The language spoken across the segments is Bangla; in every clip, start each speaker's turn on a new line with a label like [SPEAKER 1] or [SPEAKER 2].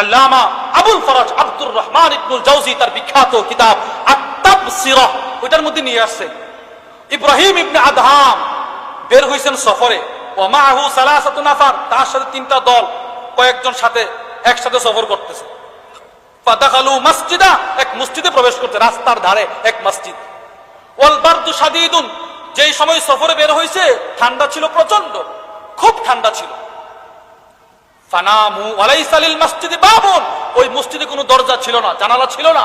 [SPEAKER 1] আল্লামা আবুল ফরাজ আব্দুর রহমান ইবনুল জাউজি তার বিখ্যাত কিতাব আত্তাবসিরা, ওইটার মধ্যে নিয়ে আসছে। ইব্রাহিম ইবনে আদহাম বের হইছেন সফরে। ও মাহু সালাসাতু নাফার, তার সাথে তিনটা দল কয়েকজন সাথে একসাথে সফর করতেছে। ফাদাখালু মসজিদা, এক মসজিদে প্রবেশ করতে রাস্তার ধারে এক মসজিদ। ওয়াল বারদু শাদীদুন, যেই সময় সফরে বের হইছে, ঠান্ডা ছিল প্রচণ্ড খুব ঠান্ডা ছিল। ফানামু ওয়ালাইসা লিল মসজিদে বাবুন। ওই মসজিদে কোনো দরজা ছিল না, জানালা ছিল না।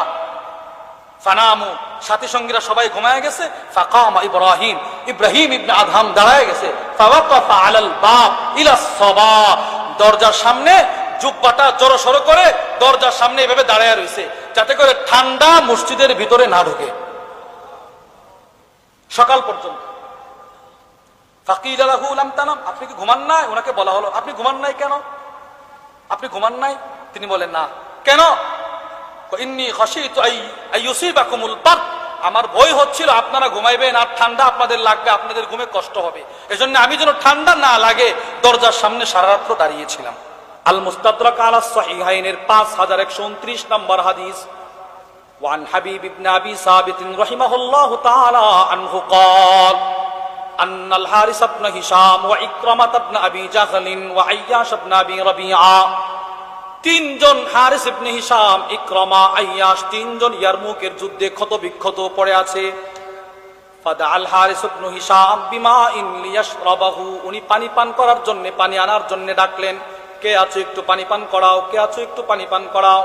[SPEAKER 1] ফানামু, সাথী সঙ্গীরা সবাই ঘুমায় গেছে। ফাকামা ইব্রাহিম ইব্রাহিম ইবনে আদহাম দাঁড়ায় গেছে। ফাওয়াকাফা আলাল বাব ইলা সবা। দরজার সামনে জুব্বাটা জড়ো সরো করে দরজার সামনে এভাবে দাঁড়ায় রয়েছে, যাতে করে ঠান্ডা মসজিদের ভিতরে না ঢোকে। সকাল পর্যন্ত। ফাকিল আলাহু লাম তানাম, আপনি কি ঘুমান নাই? ওনাকে বলা হলো, আপনি ঘুমান নাই কেন? আপনি ঘুমান নাই তিনি বলেন না কেন ইন্নি খসিতু আই আইয়ুসিবাকুমুল বাত আমার ভয় হচ্ছিল আপনারা ঘুমাইবেন আর ঠান্ডা আপনাদের লাগবে আপনাদের ঘুমে কষ্ট হবে এজন্য আমি যেন ঠান্ডা না লাগে দরজার সামনে সারা রাত্র দাঁড়িয়েছিলাম আল মুস্তাদরাক আলা সহিহাইনের 5129 নম্বর হাদিস وعن حبيب بن ابي ثابت رحمه الله تعالى عنه قال أن الحارث بن هشام وإكرمة بن أبي جهل وعياش بن أبي ربيعة তিনজন হারিস ইবনে হিসাম ইকরামা আইয়াস তিনজন ইয়ারমুকের যুদ্ধে ক্ষত বিক্ষত পড়ে আছে ফাদা আল হারিস ইবনে হিসাম বিমা ইন লিয়াশরাবাহু উনি পানি পান করার জন্য পানি আনার জন্য ডাকলেন কে আছো একটু পানি পান করাও কে আছো একটু পানি পান করাও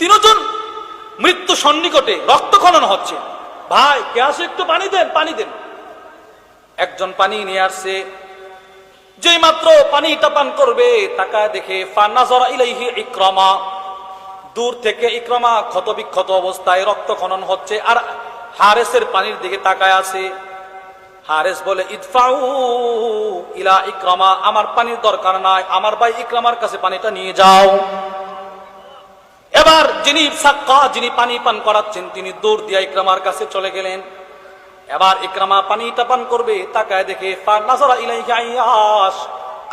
[SPEAKER 1] তিনজন মৃত্যু সন্নিকটে রক্তক্ষরণ হচ্ছে ভাই কে আছো একটু পানি দেন পানি দেন একজন পানি নিয়ে আসছে। যেই মাত্র পানিটা পান করবে, তাকায় দেখে ইকরামা। দূর থেকে ইকরামা ক্ষত বিক্ষত অবস্থায় রক্ত খনন হচ্ছে আর হারেসের পানির দিকে তাকায় আছে। হারেস বলে, ইদফাউ ইলা ইক্রমা, আমার পানির দরকার নাই, আমার ভাই ইকরামার কাছে পানিটা নিয়ে যাও। এবার যিনি সাক্কা, যিনি পানি পান করাচ্ছেন, তিনি দূর দিয়া ইকরামার কাছে চলে গেলেন। এবার ইকরামা পানিটা পান করবে, তাকায় দেখে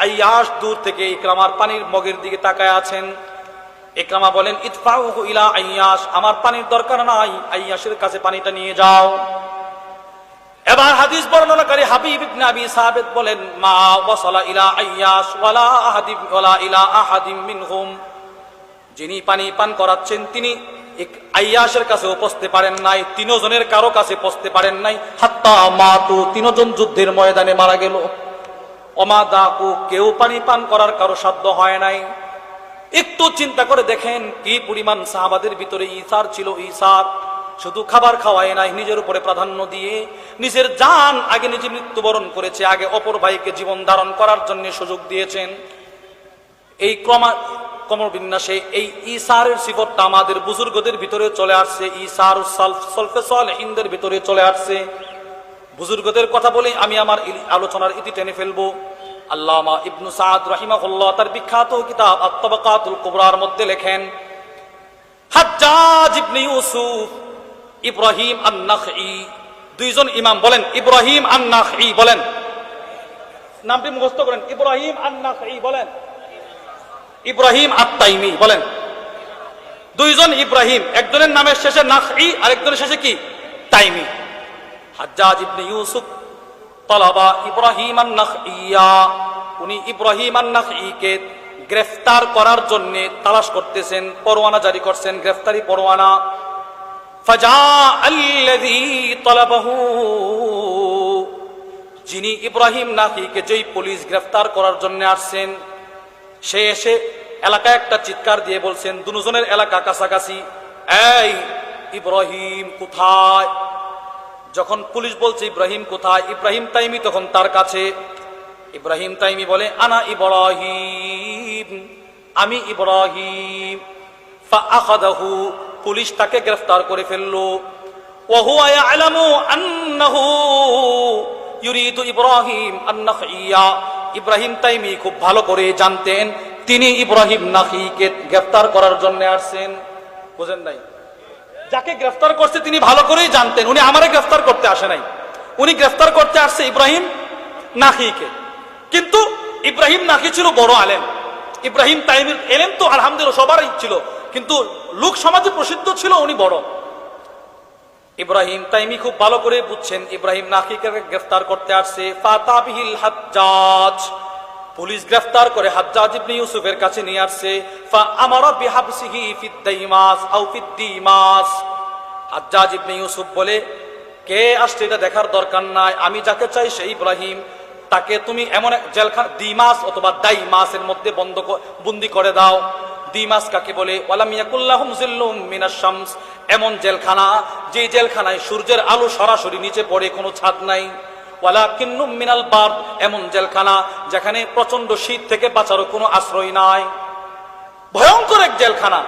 [SPEAKER 1] আইয়াস দূর থেকে ইকরামার পানির মগের দিকে তাকায় আছেন। ইকরামা বলেন ইলা আইয়াস আমার পানির দরকার নাই আইয়াসের কাছে পানিটা নিয়ে যাও। এবার হাদিস বর্ণনাকারী হাবিব ইবনে আবি সাবিত বলেন, মা ওয়াসালা ইলা আইয়াস ওয়ালা আহাদিম, ওয়ালা ইলা আহাদিম মিনহুম। যিনি পানি পান করাচ্ছেন, তিনি এক আইয়াসের কাছে পৌঁছতে পারেন নাই, তিনজনের কারও কাছে পৌঁছতে পারেন নাই। হাত্তা মাতু, তিনজন যুদ্ধের ময়দানে মারা গেল। অমা দাকু, কেউ পানি পান করার কারও সাধ্য হয় নাই। একটু চিন্তা করে দেখেন কি পরিমাণ সাহাবাদের ভিতরে ইসার ছিল ইসার শুধু খাবার খাওয়ায় নাই, নিজের উপরে প্রাধান্য দিয়ে, নিজের জান আগে নিজে মৃত্যুবরণ করেছে, আগে অপর ভাইকে জীবন ধারণ করার জন্য সুযোগ দিয়েছেন। এই ক্রমা কমরবিন্যাসে এই ইসারের সিফতটা আমাদের বুজুর্গদের ভিতরে চলে আসছে ইসার সলফে ভিতরে চলে আসছে। বুজুর্গদের কথা বলে আমি আমার আলোচনার ইতি টেনে ফেলব। আল্লামা ইবনু সাদ তার বিখ্যাত কিতাব আত্মবাকাতুল কুবরার মধ্যে লেখেন, হাজ্জাজ ইবনে ইউসুফ ইব্রাহিম আন-নাখঈ। দুইজন ইমাম বলেন, ইব্রাহিম আন-নাখঈ বলেন। নামটি মুখস্থ করেন, ইব্রাহিম আন-নাখঈ বলেন। ইব্রাহিম আত্মাইমি বলেন। দুইজন ইব্রাহিম, একজনের নামের শেষে নাখই আর একজনের শেষে কি? তাইমি। হাজ্জাজ ইবনে ইউসুফ তলাবা ইব্রাহিম আন-নাখইয়া উনি ইব্রাহিম আন-নাখইকে গ্রেফতার করার জন্য তালাশ করতেছেন, পরোয়ানা জারি করছেন, গ্রেফতারি পরোয়ানা। ফাজা আল্লাযী তলাবাহু, যিনি ইব্রাহিম নাকিকে যেই পুলিশ গ্রেফতার করার জন্য আসছেন সে এসে এলাকায় একটা চিৎকার দিয়ে বলছেন, দুজনের এলাকা কাছাকাছি। এই, ইব্রাহিম কোথায়? যখন পুলিশ বলছে, ইব্রাহিম কোথায়? ইব্রাহিম তাইমি তখন তার কাছে, ইব্রাহিম তাইমি বলে, আনা ইব্রাহিম, আমি ইব্রাহিম। পুলিশ তাকে গ্রেফতার করে ফেলল। ইউরিদু ইব্রাহিম ইব্রাহিম তাইমি খুব ভালো করে জানতেন। তিনি ইব্রাহিম নাখিকে গ্রেফতার করার জন্য আসছেন। বুঝেন নাই? যাকে গ্রেফতার করছে তিনি ভালো করেই জানতেন। উনি আমারে গ্রেফতার করতে আসে নাই। উনি গ্রেফতার করতে আসছে ইব্রাহিম নাখিকে কিন্তু ইব্রাহিম নাকি ছিল বড় আলেম। ইব্রাহিম তাইমির এলেন তো আলহামদুলিল্লাহ সবারই ছিল। কিন্তু লোক সমাজে প্রসিদ্ধ ছিল উনি বড়। ইব্রাহিম তাইমি খুব ভালো করে বুঝছেন, ইব্রাহিম নাকিকে গ্রেফতার করতে আসছে ফাতাবিহিল হাজ্জাজ। পুলিশ গ্রেফতার করে হাজ্জাজ ইবনে ইউসুফের কাছে নিয়ে আসছে, ফা আমারা বিহাবসিহি ফিদ দাইমাস আও ফিদ দিমাস। হাজ্জাজ ইবনে ইউসুফ বলে, কে আসছে এটা দেখার দরকার নাই, আমি যাকে চাই সেই ইব্রাহিম। তাকে তুমি এমন এক জেলখানা, দিমাস অথবা দাই মাসের মধ্যে বন্ধ বন্দি করে দাও। দিমাস কাকে বলে? ওয়ালাম ইয়াকুল্লাহুম জিল্লুম মিনাশ এমন জেলখানা, যে জেলখানায় সূর্যের আলো সরাসরি নিচে পড়ে, কোনো ছাদ নাই। ওয়ালা কিন্নুম মিনাল বার এমন জেলখানা যেখানে প্রচণ্ড শীত থেকে বাঁচারও কোনো আশ্রয় নাই। ভয়ঙ্কর এক জেলখানা,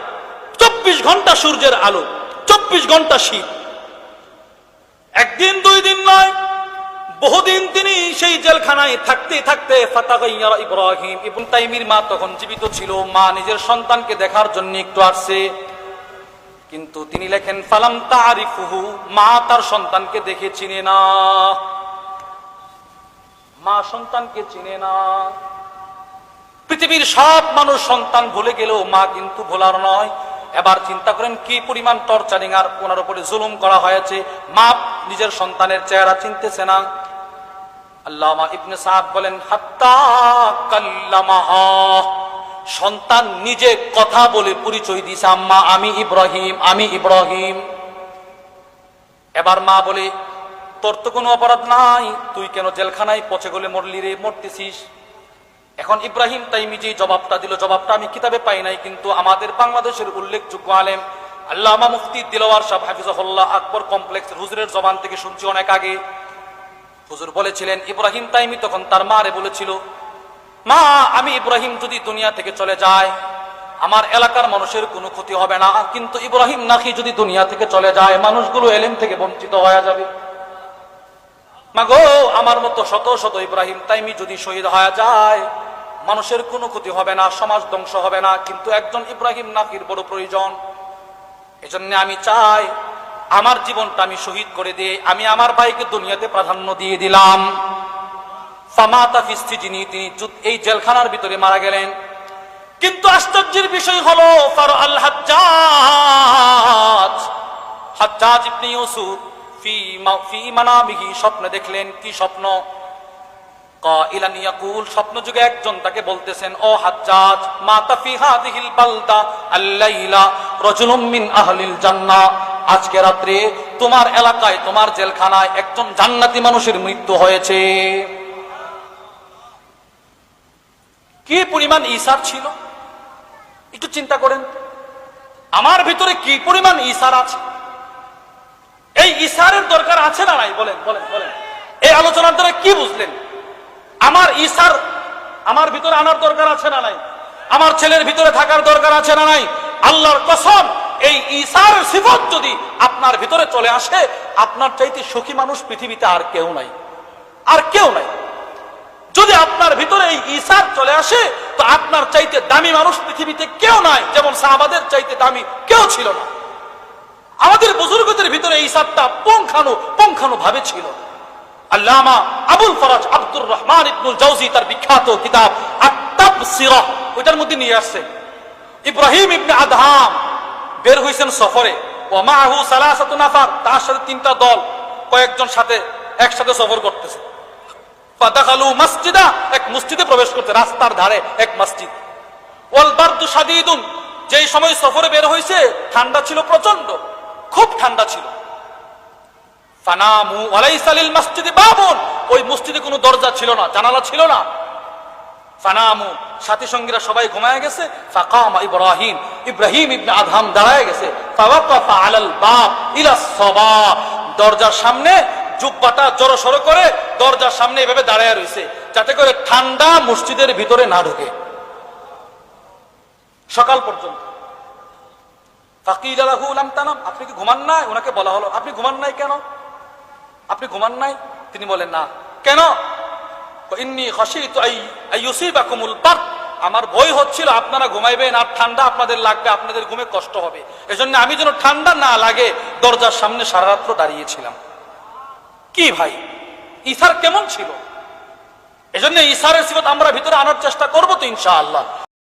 [SPEAKER 1] চব্বিশ ঘণ্টা সূর্যের আলো, চব্বিশ ঘণ্টা শীত। একদিন, দুই দিন নয়, বহুদিন তিনি সেই জেলখানায় থাকতে থাকতে ফাতাগাইয়ার ইব্রাহিম ইবন তাইমির মা তখন জীবিত ছিল। মা নিজের সন্তানকে দেখার জন্য একটু আসছে। কিন্তু তিনি লেখেন, ফালাম তারিফুহু, মা তার সন্তানকে দেখে চিনে না। মা সন্তানকে চিনে না। পৃথিবীর সব মানুষ সন্তান ভুলে গেলেও মা কিন্তু ভোলার নয়। এবার চিন্তা করেন, কি পরিমাণ টর্চারিং আর ওনার উপরে জুলুম করা হয়েছে। মা নিজের সন্তানের চেহারা চিনতেছে না। আল্লামা ইবনে সাদ বলেন, হাত্তা কাল্লামাহা। সন্তান নিজে কথা বলে পরিচয় দিছে আম্মা, আমি ইব্রাহিম আমি ইব্রাহিম। এবার মা বলে, তোর তো কোনো অপরাধ নাই, তুই কেন জেলখানায় পচে গলে মরলি রে, মরতেছিস? এখন ইব্রাহিম তাইমি যে জবাবটা দিল, জবাবটা আমি কিতাবে পাই নাই, কিন্তু আমাদের বাংলাদেশের উল্লেখযোগ্য আলেম আল্লামা মুফতি দিলওয়ার সাহেব হাফিজাহুল্লাহ আকবর কমপ্লেক্স হুজুরের জবান থেকে শুনছি অনেক আগে। হুজুর বলেছিলেন, ইব্রাহিম তাইমি তখন তার মারে বলেছিল মা, আমি ইব্রাহিম যদি দুনিয়া থেকে চলে যায় আমার এলাকার মানুষের কোনো ক্ষতি হবে না। কিন্তু ইব্রাহিম নাকি যদি দুনিয়া থেকে চলে যায়, মানুষগুলো এলেম থেকে বঞ্চিত হয়ে যাবে। মা গো আমার মতো শত শত ইব্রাহিম তাইমি যদি শহীদ হয়ে যায়, মানুষের কোনো ক্ষতি হবে না, সমাজ ধ্বংস হবে না। কিন্তু একজন ইব্রাহিম নাকির বড় প্রয়োজন। এজন্য আমি চাই, আমার জীবনটা আমি শহীদ করে দিয়ে আমি আমার ভাইকে দুনিয়াতে প্রাধান্য দিয়ে দিলাম। ফামাতা ফিস্তি যিনি, তিনি এই জেলখানার ভিতরে মারা গেলেন। কিন্তু আশ্চর্যের বিষয় হলো, ফার আল হাজ্জাজ। হাজ্জাজ ইবনে ইউসুফ ফি ফি মানামিহি স্বপ্নে দেখলেন, কি স্বপ্ন? কাইলান ইয়াকুল স্বপ্ন যুগে একজন তাকে বলতেছেন, ও হাজ্জাজ, মাতা ফি হাদিহিল বালদা আল্লাইলা রাজুলুম মিন আহলিল জান্নাহ আজকে রাত্রে তোমার এলাকায়, তোমার জেলখানায় একজন জান্নাতি মানুষের মৃত্যু হয়েছে। কি পরিমাণ ইসার ছিল? একটু চিন্তা করেন। আমার ভিতরে কি পরিমাণ ইসার আছে? এই ইসারের দরকার আছে না নাই? বলেন বলেন বলেন। এই আলোচনার দ্বারা কি বুঝলেন? আমার ইসার আমার ভিতরে আনার দরকার আছে না নাই? আমার ছেলের ভিতরে থাকার দরকার আছে না নাই? আল্লাহর কসম, এই ইসার সিফত যদি আপনার ভিতরে চলে আসে, আপনার চাইতে সুখী মানুষ পৃথিবীতে আর কেউ নাই। আর কেউ নাই। এই ইসার চলে আসে, তো আপনার চাইতে দামি মানুষ পৃথিবীতে কেউ নাই, যেমন সাহাবাদের চাইতে দামি কেউ ছিল না। আমাদের বুজুর্গদের ভিতরে এই ইসারটা পঙ্খানু পঙ্খানু ভাবে ছিল। আল্লামা আবুল ফরাজ আব্দুর রহমান ইবনুল তার বিখ্যাত কিতাব আত্তাব সিরাহ ওইটার মধ্যে নিয়ে আসছে। ইব্রাহিম ইবনে বের হইছেন সফরে। ও মাহু সালাসাতু নাফার, তার সাথে তিনটা দল কয়েকজন সাথে একসাথে সফর করতেছে। ফাদাখালু মসজিদা, এক মসজিদে প্রবেশ রাস্তার ধারে এক মসজিদ। ওয়াল বারদু শাদীদুন, যেই সময় সফরে বের ঠান্ডা ছিল প্রচণ্ড খুব ঠান্ডা ছিল। ফানামু বাবুন, ওই মসজিদে কোনো দরজা ছিল না, জানালা ছিল না। ফানামু, সাথী সঙ্গীরা সবাই ঘুমায় গেছে, ফাকামা ইব্রাহিম ইব্রাহিম ইবনে দাঁড়ায় গেছে। ফাওয়াকাফা আলাল বাব ইলা সবা, দরজার সামনে জুব্বাটা জড়সড় করে দরজার সামনে এভাবে দাঁড়ায় রইছে, যাতে করে ঠান্ডা মসজিদের ভিতরে না ঢোকে। সকাল পর্যন্ত। আপনি কি ঘুমান নাই? ওনাকে বলা হলো, আপনি ঘুমান নাই কেন? আপনি ঘুমান নাই? তিনি বলেন, না। কেন? আমার ভয় হচ্ছিল, আপনারা ঘুমাইবেন আর ঠান্ডা আপনাদের লাগবে, আপনাদের ঘুমে কষ্ট হবে। এজন্য আমি যেন ঠান্ডা না লাগে, দরজার সামনে সারা রাত্র দাঁড়িয়েছিলাম। কি ভাই? ইসার কেমন ছিল? এজন্য ইসারের সিবত আমরা ভিতরে আনার চেষ্টা করব তো ইনশাআল্লাহ।